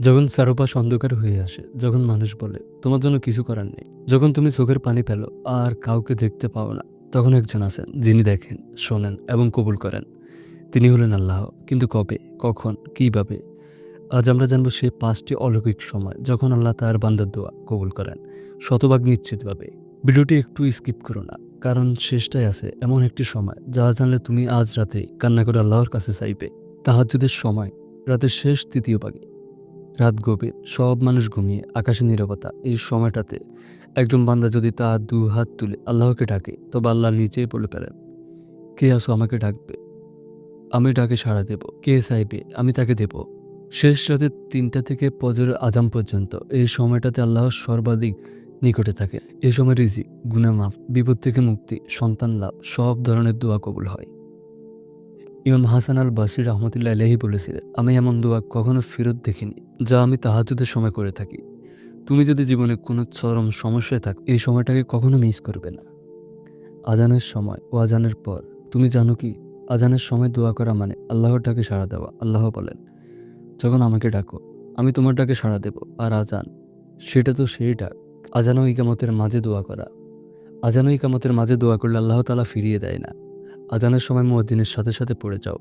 যখন চারপাশ অন্ধকার হয়ে আসে, যখন মানুষ বলে, তোমার জন্য কিছু করার নেই। যখন তুমি চোখের পানি পেল আর কাউকে দেখতে পাও না, তখন একজন আছেন, যিনি দেখেন, শোনেন এবং কবুল করেন। তিনি হলেন আল্লাহ। কিন্তু কবে, কখন, কীভাবে? আজ আমরা জানব সে পাঁচটি অলৌকিক সময় যখন আল্লাহ তার বান্দার দোয়া কবুল করেন, শতভাগ নিশ্চিতভাবে। ভিডিওটি একটু স্কিপ করো না, কারণ শেষটাই আছে এমন একটি সময় যা জানলে তুমি আজ রাতে কান্না করে আল্লাহর কাছে চাইবে। তাহাজ্জুদের সময়, রাতের শেষ তৃতীয় ভাগে রাত গভীর, সব মানুষ ঘুমিয়ে, আকাশে নীরবতা, এই সময়টাতে একজন বান্দা যদি তার দু হাত তুলে আল্লাহকে ডাকে, তবে আল্লাহ নিচেই বলে ফেলেন। কে আসো আমাকে ডাকবে? আমি ডাকে সাড়া দেব। কে চাইবে? আমি তাকে দেব। শেষ রাতে তিনটা থেকে পজরের আজাম পর্যন্ত এই সময়টাতে আল্লাহ সর্বাধিক নিকটে থাকে। এ সময় রিজি গুণামাফ বিপদ থেকে মুক্তি, সন্তান লাভ, সব ধরনের দোয়া কবুল হয়। ইমাম হাসান আল বাসির রহমতুল্লাহ আলহি বলেছিলেন, আমি এমন দোয়া কখনো ফেরত দেখিনি, যা আমি তাহাজুদের সময় করে থাকি। তুমি যদি জীবনে কোনো চরম সমস্যায় থাক, এই সময়টাকে কখনো মিস করবে না। আজানের সময় ও আজানের পর, তুমি জানো কি, আজানের সময় দোয়া করা মানে আল্লাহর ডাকে সাড়া দেওয়া। আল্লাহ বলেন, যখন আমাকে ডাকো, আমি তোমার ডাকে সাড়া দেব। আর আজান, সেটা তো সেই ডাক। আজান ইকামতের মাঝে দোয়া করা। আজান ইকামতের মাঝে দোয়া করলে আল্লাহ তালা ফিরিয়ে দেয় না। আজানের সময় মুয়াজ্জিনের সাথে সাথে পড়ে যাও।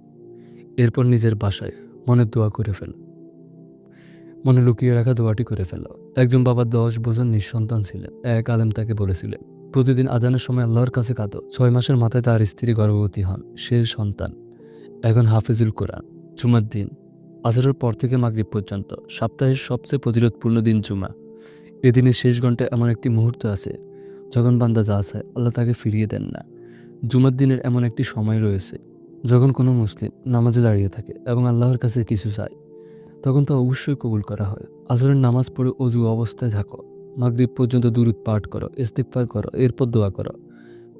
এরপর নিজের বাসায় মনের দোয়া করে ফেল। মনে লুকিয়ে রাখা দোয়াটি করে ফেলো। একজন বাবা দশ বছর নিঃসন্তান ছিলেন। এক আলেম তাকে বলেছিলেন, প্রতিদিন আজানের সময় আল্লাহর কাছে কাঁদো। ছয় মাসের মাথায় তার স্ত্রী গর্ভবতী হন। সে সন্তান। এখন হাফিজুল কোরআন, জুমার দিন। আজরের পর থেকে মাগরিব পর্যন্ত। সপ্তাহের সবচেয়ে প্রতিরোধপূর্ণ দিন জুমা। এদিনের শেষ ঘন্টায় এমন একটি মুহূর্ত আছে। যখন বান্দা যা চায়, আল্লাহ তাকে ফিরিয়ে দেন না। জুমার দিনের এমন একটি সময় রয়েছে, যখন কোনো মুসলিম নামাজে দাঁড়িয়ে থাকে এবং আল্লাহর কাছে কিছু চায়। তখন তা অবশ্যই কবুল করা হয়। আসরের নামাজ পড়ে অজু অবস্থায় থাকো, মাগরিব পর্যন্ত দূরত পাঠ করো ইস্তেকফার করো, এরপর দোয়া করো।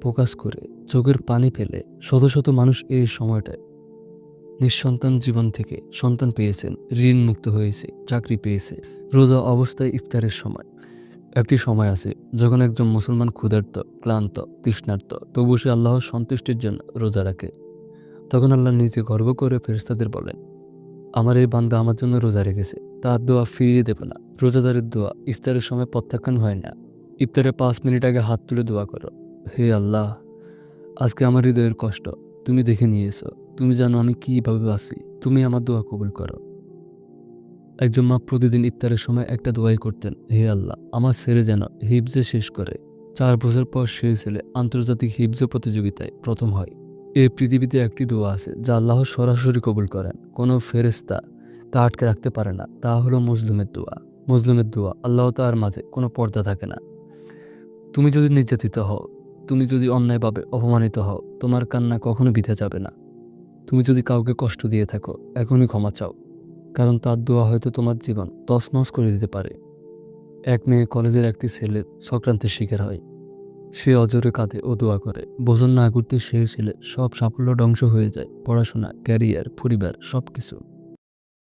প্রকাশ করে চোখের পানি ফেলে শত শত মানুষ এই সময়টায় নিঃসন্তান জীবন থেকে সন্তান পেয়েছেন, ঋণ মুক্ত হয়েছে, চাকরি পেয়েছে। রোজা অবস্থায় ইফতারের সময়। একটি সময় আছে যখন একজন মুসলমান ক্ষুধার্ত, ক্লান্ত, তৃষ্ণার্ত, তবু সে আল্লাহর সন্তুষ্টির জন্য রোজা রাখে। তখন আল্লাহ নিজে গর্ব করে ফেরেস্তাদের বলেন, আমার এই বান্দা আমার জন্য রোজা রেখেছে। তার দোয়া ফিরিয়ে দেবে না। রোজাদারের দোয়া ইফতারের সময় প্রত্যাখ্যান হয় না। ইফতারে পাঁচ মিনিট আগে হাত তুলে দোয়া করো। হে আল্লাহ, আজকে আমার হৃদয়ের কষ্ট তুমি দেখে নিয়েছো। তুমি জানো আমি কীভাবে বাঁচি। তুমি আমার দোয়া কবুল করো। একজন মা প্রতিদিন ইফতারের সময় একটা দোয়াই করতেন, হে আল্লাহ, আমার ছেলে যেন হিবজে শেষ করে। চার বছর পর সেই ছেলে আন্তর্জাতিক হিবজে প্রতিযোগিতায় প্রথম হয়। এই পৃথিবীতে একটি দোয়া আছে, যা আল্লাহ সরাসরি কবুল করেন। কোনো ফেরেস্তা তা আটকে রাখতে পারে না। তা হলো মুসলিমের দোয়া। মুসলিমের দোয়া আল্লাহ তার মাঝে কোনো পর্দা থাকে না। তুমি যদি নির্যাতিত হও, তুমি যদি অন্যায়ভাবে অপমানিত হও, তোমার কান্না কখনো বিধে যাবে না। তুমি যদি কাউকে কষ্ট দিয়ে থাকো, এখনই ক্ষমা চাও। কারণ তার দোয়া হয়তো তোমার জীবন তছনছ করে দিতে পারে। এক মেয়ে কলেজের একটি ছেলের সক্রান্তের শিকার হয়। সে অজরে কাঁদে ও দোয়া করে। বোঝন না করতে সেই ছেলে সব সাফল্য ধ্বংস হয়ে যায়। পড়াশোনা, ক্যারিয়ার, পরিবার সব কিছু